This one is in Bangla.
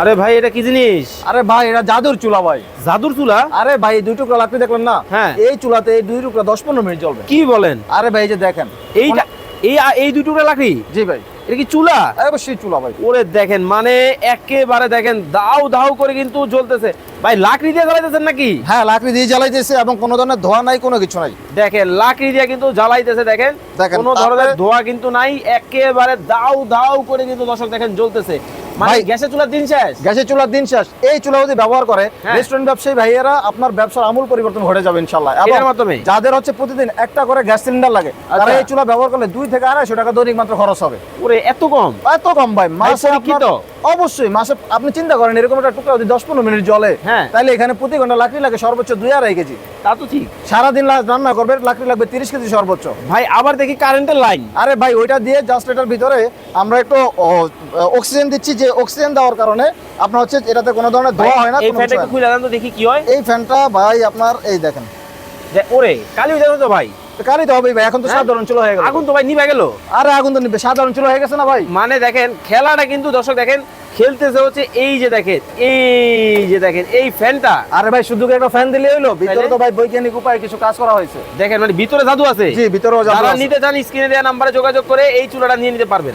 আরে ভাই এটা কি জিনিস? আরে ভাই এটা জাদুর চুলা ভাই। জাদুর চুলা? আরে ভাই দুই টুকরা লাকড়ি দেখলেন না? হ্যাঁ। এই চুলাতে এই দুই টুকরা দশ পনেরো মিনিট জ্বলবে। কি বলেন? আরে ভাই এই যে দেখেন। এইটা এই এই দুই টুকরা লাকড়ি? জি ভাই। এটা কি চুলা? অবশ্যই চুলা ভাই। ওরে দেখেন মানে একেবারে দেখেন দাও দাও করে কিন্তু জ্বলতেছে। ভাই লাকড়ি দিয়ে জ্বালাইতেছেন নাকি? হ্যাঁ লাকড়ি দিয়ে জ্বালাইতেছে এবং কোনো ধরনের ধোয়া নাই কোনো কিছু নাই। দেখেন লাকড়ি দিয়ে কিন্তু জ্বালাইতেছে দেখেন। কোনো ধরনের ধোয়া কিন্তু নাই একেবারে দাও দাও করে কিন্তু দর্শক দেখেন জ্বলতেছে। মানে ভাই- গ্যাসের চুলার দিন শেষ গ্যাসের চুলার দিন শেষ এই চুলা যদি ব্যবহার করে হ্যাঁ। রেস্টুরেন্ট ব্যবসায়ী ভাইয়েরা আপনার ব্যবসার আমূল পরিবর্তন ঘটে যাবে ইনশাল্লাহ এবং মাধ্যমে? যাদের হচ্ছে প্রতিদিন একটা করে গ্যাস সিলিন্ডার লাগে তারা আচ্ছা। এই চুলা ব্যবহার করলে দুই থেকে আড়াইশো টাকা দৈনিক মাত্র খরচ হবে ওরে এত কম এত কম ভাই মাসে অবশ্যই মাসে আপনি চিন্তা করেন এরকম একটা টুকরা যদি দশ পনেরো মিনিট জলে হ্যাঁ। তাহলে এখানে প্রতি ঘণ্টা লাকড়ি লাগে সর্বোচ্চ দুই আড়াই কেজি। তা তো ঠিক। সারাদিন রান্না করবে লাকড়ি লাগবে তিরিশ কেজি সর্বোচ্চ। ভাই আবার দেখি কারেন্টের লাইন। আরে ভাই ওইটা দিয়ে জাস্ট এটার ভিতরে আমরা একটু অক্সিজেন দিচ্ছি যে অক্সিজেন দেওয়ার কারণে আপনার হচ্ছে এটাতে কোনো ধরনের ধোয়া হয় না এই ফ্যানটা। খুলে দেন তো দেখি কি হয়। এই ফ্যানটা ভাই আপনার এই দেখেন। ওরে কালি তো ভাই। কারি তো হবে ভাই এখন তো হ্যাঁ? সাধারণ চুলো হয়ে গেল। আগুন তো ভাই নিভে গেল। আরে আগুন তো নিবে সাধারণ চুলো হয়ে গেছে না ভাই? মানে দেখেন খেলাটা কিন্তু দর্শক দেখেন খেলতেছে হচ্ছে এই যে দেখেন এই যে দেখেন এই ফ্যানটা। আরে ভাই শুধু একটা ফ্যান দিলে হলো ভিতরে তো ভাই বৈজ্ঞানিক উপায়ে কিছু কাজ করা হয়েছে। দেখেন মানে ভিতরে জাদু আছে। জি ভিতরেও জাদু আছে। নিতে চান স্ক্রিনে দেওয়া নাম্বারে যোগাযোগ করে এই চুলাটা নিয়ে নিতে পারবেন।